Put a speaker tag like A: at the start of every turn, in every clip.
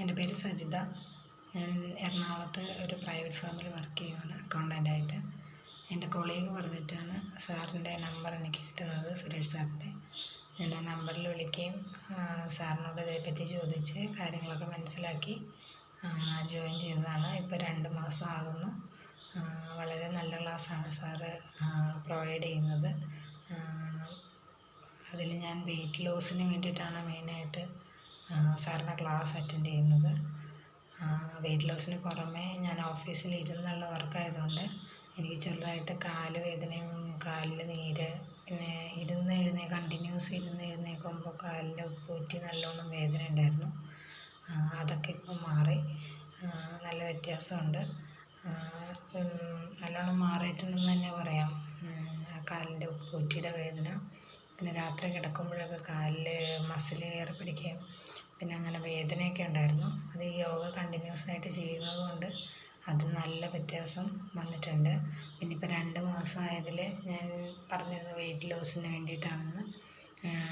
A: എന്റെ പേര് സജിത. ഞാൻ എറണാകുളത്ത് ഒരു പ്രൈവറ്റ് ഫേമിൽ വർക്ക് ചെയ്യുകയാണ് അക്കൗണ്ടന്റായിട്ട്. എന്റെ കൊളീഗ് പറഞ്ഞിട്ടാണ് സാറിന്റെ നമ്പർ എനിക്ക് കിട്ടുന്നത് സുരേഷ് സാറിന്റെ. ഞാൻ ആ നമ്പറിൽ വിളിക്കുകയും സാറിനോട് ഇതേപ്പറ്റി ചോദിച്ച് കാര്യങ്ങളൊക്കെ മനസ്സിലാക്കി ജോയിൻ ചെയ്തതാണ്. ഇപ്പോൾ രണ്ട് മാസം ആകുന്നു. വളരെ നല്ല ക്ലാസ്സാണ് സാറ് പ്രൊവൈഡ് ചെയ്യുന്നത്. അതിൽ ഞാൻ വെയിറ്റ് ലോസിന് വേണ്ടിയിട്ടാണ് മെയിനായിട്ട് സാറിന്റെ ക്ലാസ് അറ്റൻഡ് ചെയ്യുന്നത്. വെയിറ്റ് ലോസിന് പുറമേ ഞാൻ ഓഫീസിൽ ഇരുന്നുള്ള വർക്കായതുകൊണ്ട് എനിക്ക് ചെറുതായിട്ട് കാൽ വേദനയും കാലിൽ നീര് പിന്നെ ഇരുന്ന് എഴുന്നേ കണ്ടിന്യൂസ് ഇരുന്ന് എഴുന്നേക്കുമ്പോൾ കാലിന്റെ ഉപ്പൂറ്റി നല്ലോണം വേദന ഉണ്ടായിരുന്നു. അതൊക്കെ ഇപ്പോൾ മാറി. നല്ല വ്യത്യാസമുണ്ട്. നല്ലോണം മാറിയിട്ടുണ്ടെന്ന് തന്നെ പറയാം. കാലിന്റെ ഉപ്പൂറ്റിയുടെ വേദന. പിന്നെ രാത്രി കിടക്കുമ്പോഴൊക്കെ കാലിൽ മസിൽ കയറി പിടിക്കുകയും പിന്നെ അങ്ങനെ വേദനയൊക്കെ ഉണ്ടായിരുന്നു. അത് ഈ യോഗ കണ്ടിന്യൂസ് ആയിട്ട് ചെയ്യുന്നത് കൊണ്ട് അത് നല്ല വ്യത്യാസം വന്നിട്ടുണ്ട്. പിന്നെ ഇപ്പോൾ രണ്ട് മാസമായതിൽ ഞാൻ പറഞ്ഞിരുന്നു വെയിറ്റ് ലോസിന് വേണ്ടിയിട്ടാണെന്ന്.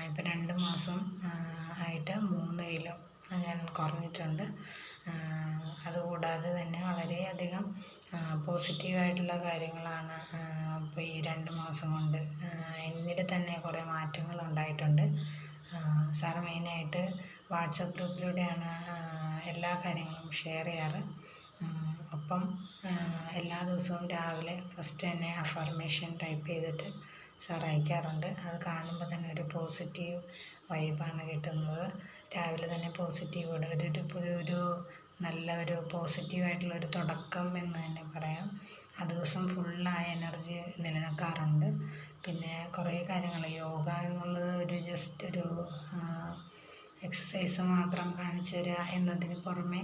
A: ഇപ്പോൾ രണ്ട് മാസം ആയിട്ട് മൂന്ന് കിലോ ഞാൻ കുറഞ്ഞിട്ടുണ്ട്. അതുകൂടാതെ തന്നെ വളരെയധികം പോസിറ്റീവായിട്ടുള്ള കാര്യങ്ങളാണ് ഇപ്പോൾ ഈ രണ്ട് മാസം കൊണ്ട്. എന്നിട്ട് തന്നെ കുറേ മാറ്റങ്ങൾ ഉണ്ടായിട്ടുണ്ട്. സാറ് മെയിനായിട്ട് വാട്സപ്പ് ഗ്രൂപ്പിലൂടെയാണ് എല്ലാ കാര്യങ്ങളും ഷെയർ ചെയ്യാറ്. ഒപ്പം എല്ലാ ദിവസവും രാവിലെ ഫസ്റ്റ് തന്നെ അഫർമേഷൻ ടൈപ്പ് ചെയ്തിട്ട് സാർ അയക്കാറുണ്ട്. അത് കാണുമ്പോൾ തന്നെ ഒരു പോസിറ്റീവ് വൈബാണ് കിട്ടുന്നത്. രാവിലെ തന്നെ പോസിറ്റീവ് ഒരു ഒരു നല്ല ഒരു പോസിറ്റീവായിട്ടുള്ളൊരു തുടക്കം എന്ന് തന്നെ പറയാം. ആ ദിവസം ഫുള്ളായ എനർജി നിലനിൽക്കാറുണ്ട്. പിന്നെ കുറേ കാര്യങ്ങൾ യോഗ എന്നുള്ളത് ഒരു ജസ്റ്റ് ഒരു എക്സസൈസ് മാത്രം കാണിച്ചു തരിക എന്നതിന് പുറമെ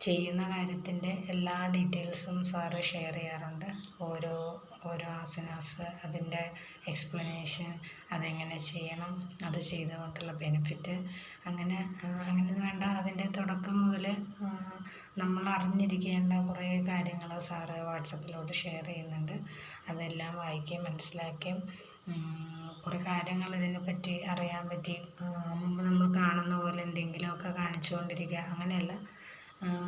A: ചെയ്യുന്ന കാര്യത്തിന്റെ എല്ലാ ഡീറ്റെയിൽസും സാറ് ഷെയർ ചെയ്യാറുണ്ട്. ഓരോ ഓരോ ആസനാസ് അതിന്റെ എക്സ്പ്ലനേഷൻ അതെങ്ങനെ ചെയ്യണം അത് ചെയ്തുകൊണ്ടുള്ള ബെനിഫിറ്റ് അങ്ങനെ അങ്ങനെ വേണ്ട. അതിന്റെ തുടക്കം മുതൽ നമ്മൾ അറിഞ്ഞിരിക്കേണ്ട കുറേ കാര്യങ്ങൾ സാറ് വാട്സപ്പിലോട്ട് ഷെയർ ചെയ്യുന്നുണ്ട്. അതെല്ലാം വായിക്കുകയും മനസ്സിലാക്കുകയും കുറേ കാര്യങ്ങൾ ഇതിനെപ്പറ്റി അറിയാൻ പറ്റി. മുമ്പ് നമ്മൾ കാണുന്ന പോലെ എന്തെങ്കിലുമൊക്കെ കാണിച്ചുകൊണ്ടിരിക്കുക അങ്ങനെയല്ല.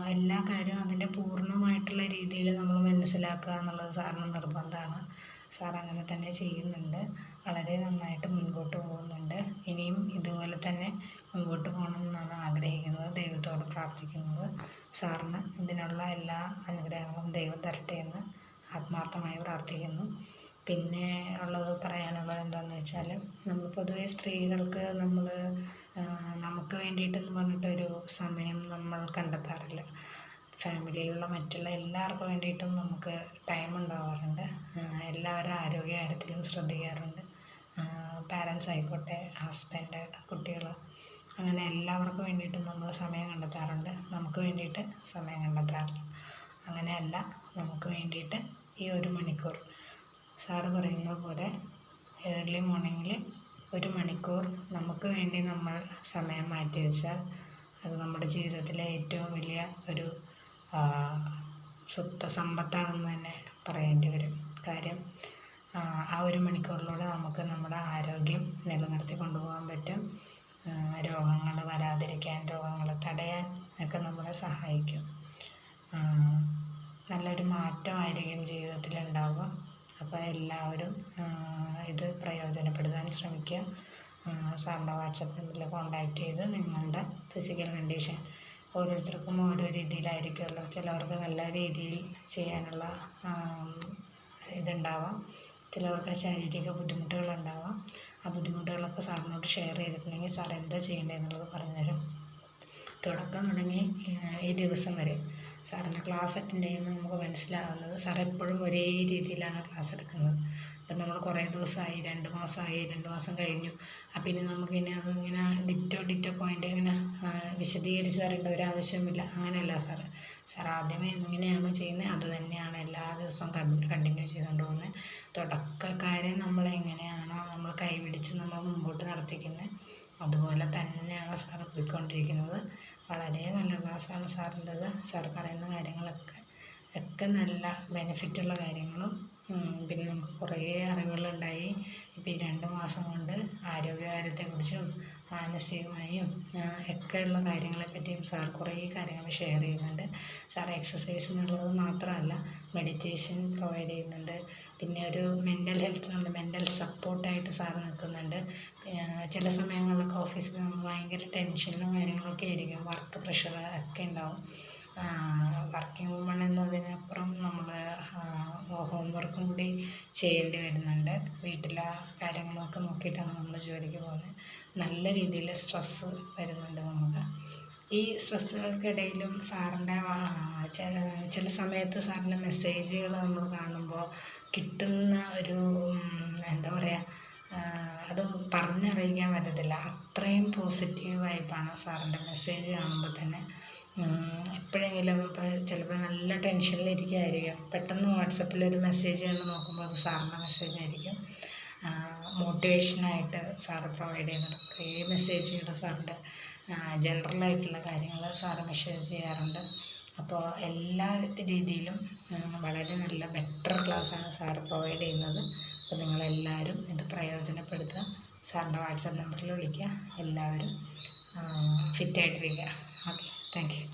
A: എല്ലാ കാര്യവും അതിന്റെ പൂർണമായിട്ടുള്ള രീതിയിൽ നമ്മൾ മനസ്സിലാക്കുക എന്നുള്ളത് സാറിന് നിർബന്ധമാണ്. സാർ അങ്ങനെ തന്നെ ചെയ്യുന്നുണ്ട്. വളരെ നന്നായിട്ട് മുൻപോട്ട് പോകുന്നുണ്ട്. ഇനിയും ഇതുപോലെ തന്നെ മുൻപോട്ട് പോകണം എന്നാണ് ആഗ്രഹിക്കുന്നത്. ദൈവത്തോട് പ്രാർത്ഥിക്കുന്നത്. സാറിന് ഇതിനുള്ള എല്ലാ അനുഗ്രഹങ്ങളും ദൈവം തരട്ടെ എന്ന് ആത്മാർത്ഥമായി പ്രാർത്ഥിക്കുന്നു. പിന്നെ ഉള്ളത് പറയാനുള്ളത് എന്താണെന്ന് വെച്ചാൽ നമ്മൾ പൊതുവേ സ്ത്രീകൾക്ക് നമ്മൾ നമുക്ക് വേണ്ടിയിട്ടെന്ന് പറഞ്ഞിട്ടൊരു സമയം നമ്മൾ കണ്ടെത്താറില്ല. ഫാമിലിയിലുള്ള മറ്റുള്ള എല്ലാവർക്കും വേണ്ടിയിട്ടും നമുക്ക് ടൈം ഉണ്ടാവാറുണ്ട്. എല്ലാവരും ആരോഗ്യ കാര്യത്തിലും ശ്രദ്ധിക്കാറുണ്ട്. പാരൻസ് ആയിക്കോട്ടെ ഹസ്ബൻഡ് കുട്ടികൾ അങ്ങനെ എല്ലാവർക്കും വേണ്ടിയിട്ടും നമ്മൾ സമയം കണ്ടെത്താറുണ്ട്. നമുക്ക് വേണ്ടിയിട്ട് സമയം കണ്ടെത്താറില്ല. അങ്ങനെയല്ല നമുക്ക് വേണ്ടിയിട്ട് ഈ ഒരു മണിക്കൂർ സാറ് പറയുന്ന പോലെ ഏർലി മോർണിംഗിൽ ഒരു മണിക്കൂർ നമുക്ക് വേണ്ടി നമ്മൾ സമയം മാറ്റി വെച്ചാൽ അത് നമ്മുടെ ജീവിതത്തിലെ ഏറ്റവും വലിയ ഒരു സ്വത്ത് സമ്പത്താണെന്ന് തന്നെ പറയേണ്ടി വരും. കാര്യം ആ ഒരു മണിക്കൂറിലൂടെ നമുക്ക് നമ്മുടെ ആരോഗ്യം നിലനിർത്തി കൊണ്ടുപോകാൻ പറ്റും. രോഗങ്ങൾ വരാതിരിക്കാൻ രോഗങ്ങൾ തടയാൻ ഒക്കെ നമ്മളെ സഹായിക്കും. നല്ലൊരു മാറ്റമായിരിക്കും ജീവിതത്തിൽ ഉണ്ടാവുക അപ്പോൾ എല്ലാവരും ഇത് പ്രയോജനപ്പെടുത്താൻ ശ്രമിക്കുക. സാറിന്റെ വാട്സപ്പ് നമ്പറിൽ കോൺടാക്റ്റ് ചെയ്ത് നിങ്ങളുടെ ഫിസിക്കൽ കണ്ടീഷൻ ഓരോരുത്തർക്കും ഓരോ രീതിയിലായിരിക്കുമല്ലോ. ചിലവർക്ക് നല്ല രീതിയിൽ ചെയ്യാനുള്ള ഇതുണ്ടാവാം. ചിലവർക്ക് ശാരീരിക ബുദ്ധിമുട്ടുകളുണ്ടാവാം. ആ ബുദ്ധിമുട്ടുകളൊക്കെ സാറിനോട് ഷെയർ ചെയ്തിട്ടുണ്ടെങ്കിൽ സാർ എന്താ ചെയ്യേണ്ടതെന്നുള്ളത് പറഞ്ഞുതരും. തുടക്കം തുടങ്ങി ഈ ദിവസം വരെ. സാറിന്റെ ക്ലാസ് അറ്റൻഡ് ചെയ്യുമ്പോൾ നമുക്ക് മനസ്സിലാകുന്നത് സാർ എപ്പോഴും ഒരേ രീതിയിലാണ് ക്ലാസ് എടുക്കുന്നത്. അപ്പം നമ്മൾ കുറേ ദിവസമായി രണ്ട് മാസമായി രണ്ട് മാസം കഴിഞ്ഞു. അപ്പം ഇനി നമുക്കിനി അതിങ്ങനെ ഡിറ്റോ ഡിറ്റോ പോയിന്റ് ഇങ്ങനെ വിശദീകരിച്ച് തരേണ്ട ഒരു ആവശ്യമില്ല അങ്ങനെയല്ല സാറ്. സാർ ആദ്യമേ എങ്ങനെയാണ് ചെയ്യുന്നത്. അത് തന്നെയാണ് എല്ലാ ദിവസവും കണ്ടിന്യൂ ചെയ്തുകൊണ്ട് പോകുന്നത്. തുടക്കക്കാരെ നമ്മൾ എങ്ങനെയാണോ നമ്മൾ കൈപിടിച്ച് നമ്മൾ മുമ്പോട്ട് നടത്തിക്കുന്നത്. അതുപോലെ തന്നെയാണ് സാർ പോയിക്കൊണ്ടിരിക്കുന്നത്. വളരെ നല്ല ക്ലാസ്സാണ് സാറിന്റെത്. സാർ പറയുന്ന കാര്യങ്ങളൊക്കെ ഒക്കെ നല്ല ബെനിഫിറ്റുള്ള കാര്യങ്ങളും പിന്നെ നമുക്ക് കുറേ അറിവുകളുണ്ടായി. ഇപ്പോൾ ഈ രണ്ട് മാസം കൊണ്ട് ആരോഗ്യകാര്യത്തെക്കുറിച്ചും മാനസികമായും ഒക്കെയുള്ള കാര്യങ്ങളെപ്പറ്റിയും സാർ കുറേ കാര്യങ്ങൾ ഷെയർ ചെയ്യുന്നുണ്ട്. സാർ എക്സസൈസ് എന്നുള്ളത് മാത്രമല്ല മെഡിറ്റേഷൻ പ്രൊവൈഡ് ചെയ്യുന്നുണ്ട്. പിന്നെ ഒരു മെന്റൽ ഹെൽത്ത് നമ്മൾ മെന്റൽ സപ്പോർട്ടായിട്ട് സാർ നിൽക്കുന്നുണ്ട്. ചില സമയങ്ങളിലൊക്കെ ഓഫീസിൽ നമ്മൾ ഭയങ്കര ടെൻഷനും കാര്യങ്ങളൊക്കെ ആയിരിക്കും. വർക്ക് പ്രഷർ ഒക്കെ ഉണ്ടാവും. വർക്കിംഗ് വുമൺ എന്നതിനപ്പുറം നമ്മൾ ഹോം വർക്കും കൂടി ചെയ്യേണ്ടി വരുന്നുണ്ട്. വീട്ടിലെ കാര്യങ്ങളൊക്കെ നോക്കിയിട്ടാണ് നമ്മൾ ജോലിക്ക് പോകുന്നത്. നല്ല രീതിയിൽ സ്ട്രെസ്സ് വരുന്നുണ്ട് നമുക്ക്. ഈ സ്ട്രെസ്സുകൾക്കിടയിലും സാറിന്റെ ചില ചില സമയത്ത് സാറിന്റെ മെസ്സേജുകൾ നമ്മൾ കാണുമ്പോൾ കിട്ടുന്ന ഒരു എന്താ പറയുക അത് പറഞ്ഞറിയിക്കാൻ പറ്റത്തില്ല. അത്രയും പോസിറ്റീവ് വൈബാണ് സാറിന്റെ മെസ്സേജ് കാണുമ്പോൾ തന്നെ. എപ്പോഴെങ്കിലും ഇപ്പോൾ ചിലപ്പോൾ നല്ല ടെൻഷനിലിരിക്കുകയായിരിക്കും പെട്ടെന്ന് വാട്സപ്പിൽ ഒരു മെസ്സേജ് കണ്ട് നോക്കുമ്പോൾ അത് സാറിന്റെ മെസ്സേജ് ആയിരിക്കും മോട്ടിവേഷനായിട്ട് സാറ് പ്രൊവൈഡ് ചെയ്യുന്നുണ്ട്. കുറേ മെസ്സേജുകൾ സാറിന്റെ ജനറലായിട്ടുള്ള കാര്യങ്ങൾ സാറ് മെസ്സേജ് ചെയ്യാറുണ്ട്. അപ്പോൾ എല്ലാ രീതിയിലും വളരെ നല്ല ബെറ്റർ ക്ലാസ്സാണ് സാറ് പ്രൊവൈഡ് ചെയ്യുന്നത്. അപ്പോൾ നിങ്ങളെല്ലാവരും ഇത് പ്രയോജനപ്പെടുത്തുക. സാറിന്റെ വാട്സാപ്പ് നമ്പറിൽ വിളിക്കുക. എല്ലാവരും ഫിറ്റായിട്ടിരിക്കുക. Okay thank you.